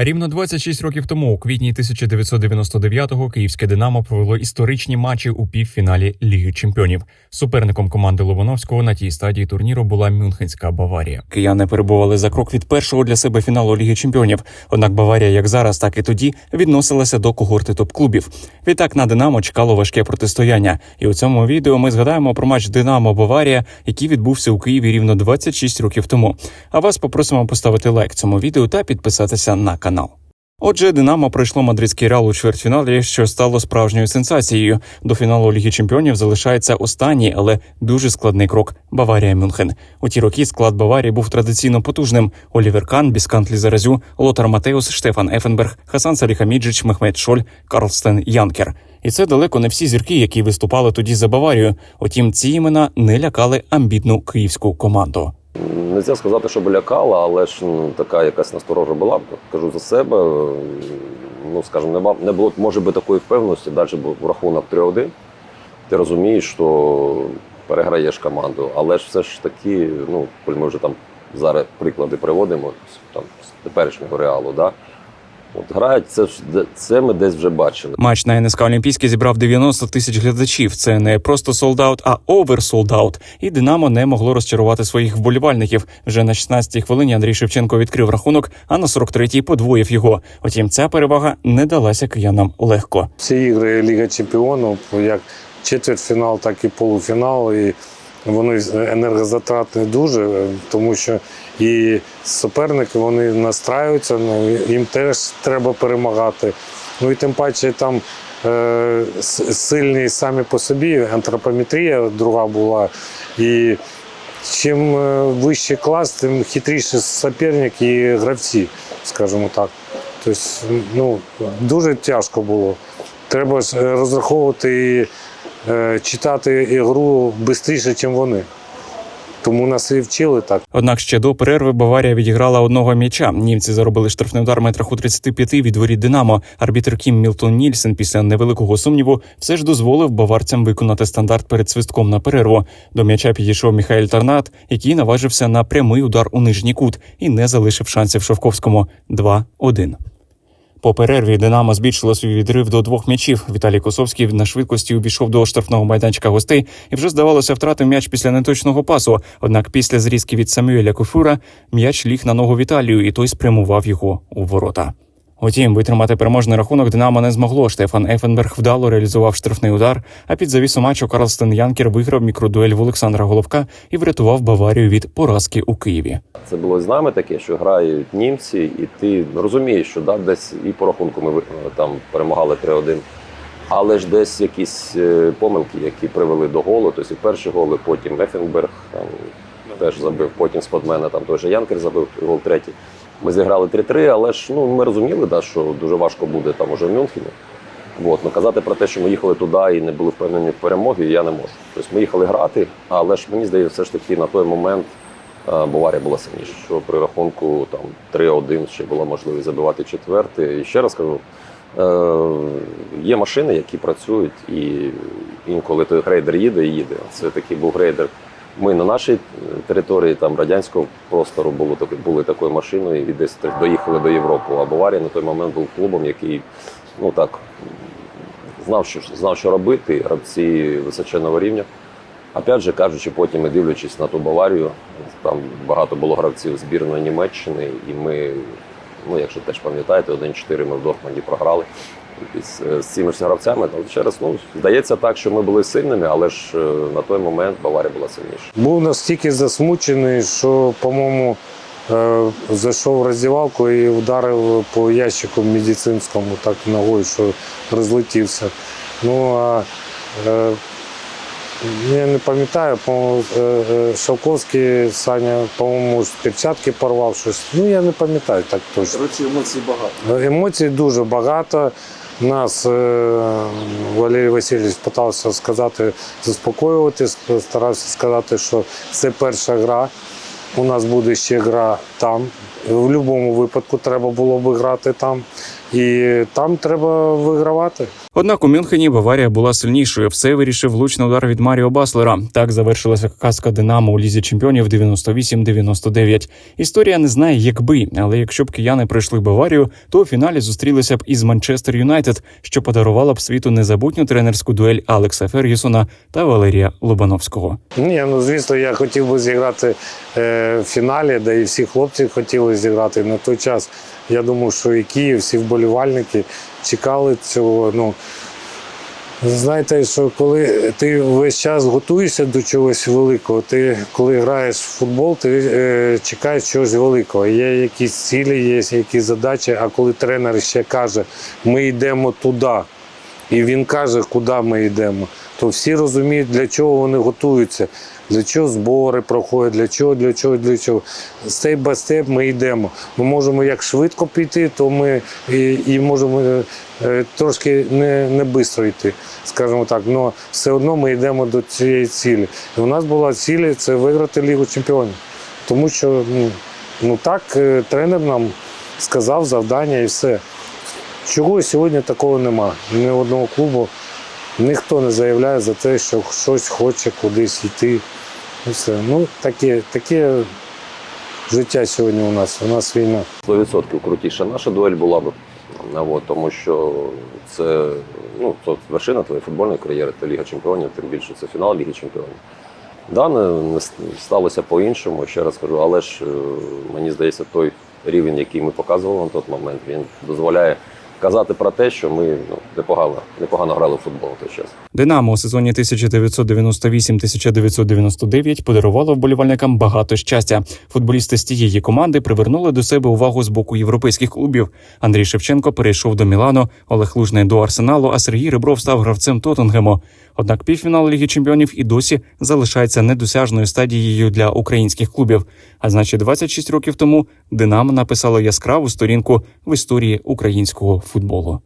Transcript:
Рівно 26 років тому, у квітні 1999-го, київське Динамо провело історичні матчі у півфіналі Ліги Чемпіонів. Суперником команди Лобановського на тій стадії турніру була Мюнхенська Баварія. Кияни перебували за крок від першого для себе фіналу Ліги Чемпіонів. Однак Баварія, як зараз, так і тоді відносилася до когорти топ-клубів. Відтак на Динамо чекало важке протистояння. І у цьому відео ми згадаємо про матч Динамо Баварія, який відбувся у Києві рівно 26 років тому. А вас попросимо поставити лайк цьому відео та підписатися на канал. Отже, Динамо пройшло мадридський реал у чвертьфіналі, що стало справжньою сенсацією. До фіналу Ліги Чемпіонів залишається останній, але дуже складний крок Баварія Мюнхен. У ті роки склад Баварії був традиційно потужним: Олівер Кан, Біскант Лізаразю, Лотар Матеус, Штефан Ефенберг, Хасан Саліхаміджич, Мехмед Шоль, Карлстен Янкер. І це далеко не всі зірки, які виступали тоді за Баварію. Утім, ці імена не лякали амбітну київську команду. Нельзя сказати, що лякала, але ж ну, така якась насторожа була. Кажу за себе. Ну, скажімо, нема- не було, може би, такої впевненості, далі в рахунок 3-1. Ти розумієш, що переграєш команду, але ж все ж таки, ну, ми вже там зараз приклади приводимо там, з теперішнього реалу, да? От грають, це, ж це ми десь вже бачили. Матч на НСК Олімпійський зібрав 90 тисяч глядачів. Це не просто солдаут, а овер солдаут. І Динамо не могло розчарувати своїх вболівальників. Вже на 16-й хвилині Андрій Шевченко відкрив рахунок, а на 43-й подвоїв його. Утім, ця перевага не далася киянам легко. Всі ігри Ліга Чемпіонів, як четвертьфінал, так і полуфінал. І вони енергозатратні дуже, е, тому що і суперники вони настраюються, ну, їм теж треба перемагати. Ну і тим паче там е, сильні самі по собі, антропометрія друга була. І чим е, вищий клас, тим хитріші суперник і гравці, скажімо так. Тобто, ну, дуже тяжко було. Треба ж е, розраховувати і е, читати ігру швидше, ніж вони. Тому нас і вчили так. Однак ще до перерви Баварія відіграла одного м'яча. Німці заробили штрафний удар метрах у 35 від воріт Динамо. Арбітр Кім Мілтон Нільсен після невеликого сумніву все ж дозволив баварцям виконати стандарт перед свистком на перерву. До м'яча підійшов Міхаель Тарнат, який наважився на прямий удар у нижній кут і не залишив шансів Шовковському 2-1. По перерві Динамо збільшило свій відрив до двох м'ячів. Віталій Косовський на швидкості увійшов до штрафного майданчика гостей і вже здавалося втратив м'яч після неточного пасу. Однак після зрізки від Самюеля Куфура м'яч ліг на ногу Віталію, і той спрямував його у ворота. Утім, витримати переможний рахунок Динамо не змогло. Штефан Ефенберг вдало реалізував штрафний удар. А під завісу матчу Карлстен Янкер виграв мікродуель в Олександра Головка і врятував Баварію від поразки у Києві. Це було з нами таке, що грають німці, і ти розумієш, що да, десь і по рахунку ми там перемагали 3-1. Але ж десь якісь е, помилки, які привели до голу. Тобто і перші голи, потім Ефенберг там, теж забив, потім з-под мене там той же Янкер забив гол третій. Ми зіграли 3-3, але ж ну, ми розуміли, да, що дуже важко буде там уже в Мюнхені. От, ну, казати про те, що ми їхали туди і не були впевнені в перемогі, я не можу. Тобто ми їхали грати, але ж мені здається, все ж таки на той момент е, Баварія була сильніша, що при рахунку там 3-1 ще була можливість забивати четвертий. І ще раз кажу, е, є машини, які працюють, і інколи той грейдер їде і їде. Це такий був грейдер. Ми на нашій території там радянського простору таки- були такою машиною і десь доїхали до Європи. А Баварія на той момент був клубом, який ну так знав, що знав, що робити, гравці височенного рівня. Опять же кажучи, потім і дивлячись на ту Баварію, там багато було гравців збірної Німеччини, і ми, ну якщо теж пам'ятаєте, 1-4 ми в Дортмунді програли з, з цими ж гравцями. Але ще раз, ну здається так, що ми були сильними, але ж е, на той момент Баварія була сильніша. Був настільки засмучений, що, по-моєму, е, зайшов в роздівалку і ударив по ящику медицинському так ногою, що розлетівся. Ну а е, я не пам'ятаю, по-моєму, е, е, Шовковський Саня, по-моєму, з перчатки порвав щось. Ну я не пам'ятаю так точно. Коротше, емоцій багато. Емоцій дуже багато. Нас е, Валерій Васильович намагався сказати, заспокоювати, старався сказати, що це перша гра. У нас буде ще гра там. В будь-якому випадку треба було б грати там. І там треба вигравати. Однак у Мюнхені Баварія була сильнішою. Все вирішив влучний удар від Маріо Баслера. Так завершилася казка Динамо у лізі чемпіонів 98-99. Історія не знає, якби, але якщо б кияни пройшли Баварію, то у фіналі зустрілися б із Манчестер Юнайтед, що подарувала б світу незабутню тренерську дуель Алекса Фергюсона та Валерія Лобановського. Ні, ну звісно, я хотів би зіграти е, в фіналі, де і всі хлопці хотіли зіграти. На той час я думав, що і Київ, всі вболівальники чекали цього. Ну, знаєте, що коли ти весь час готуєшся до чогось великого, ти коли граєш в футбол, ти е, чекаєш чогось великого. Є якісь цілі, є якісь задачі, а коли тренер ще каже, ми йдемо туди, і він каже, куди ми йдемо, то всі розуміють, для чого вони готуються, для чого збори проходять, для чого, для чого, для чого. Степ бай степ ми йдемо. Ми можемо як швидко піти, то ми і, і можемо е, трошки не, не швидко йти, скажімо так. але все одно ми йдемо до цієї цілі. І у нас була ціль це виграти Лігу Чемпіонів. Тому що ну, ну так е, тренер нам сказав завдання і все. Чого сьогодні такого нема. Ні одного клубу ніхто не заявляє за те, що щось хоче кудись йти. Все. Ну, таке, таке життя сьогодні у нас. У нас війна. 100% крутіша наша дуель була б. От, тому що це ну, це вершина твоєї футбольної кар'єри, це Ліга Чемпіонів, тим більше це фінал Ліги Чемпіонів. Да, не, не сталося по-іншому, ще раз кажу, але ж е, мені здається, той рівень, який ми показували на той момент, він дозволяє казати про те, що ми ну, непогано, непогано грали в футбол в той час. Динамо у сезоні 1998-1999 подарувало вболівальникам багато щастя. Футболісти з тієї команди привернули до себе увагу з боку європейських клубів. Андрій Шевченко перейшов до Мілану, Олег Лужний до Арсеналу, а Сергій Ребров став гравцем Тоттенгему. Однак півфінал Ліги Чемпіонів і досі залишається недосяжною стадією для українських клубів. А значить, 26 років тому Динамо написало яскраву сторінку в історії українського футболу.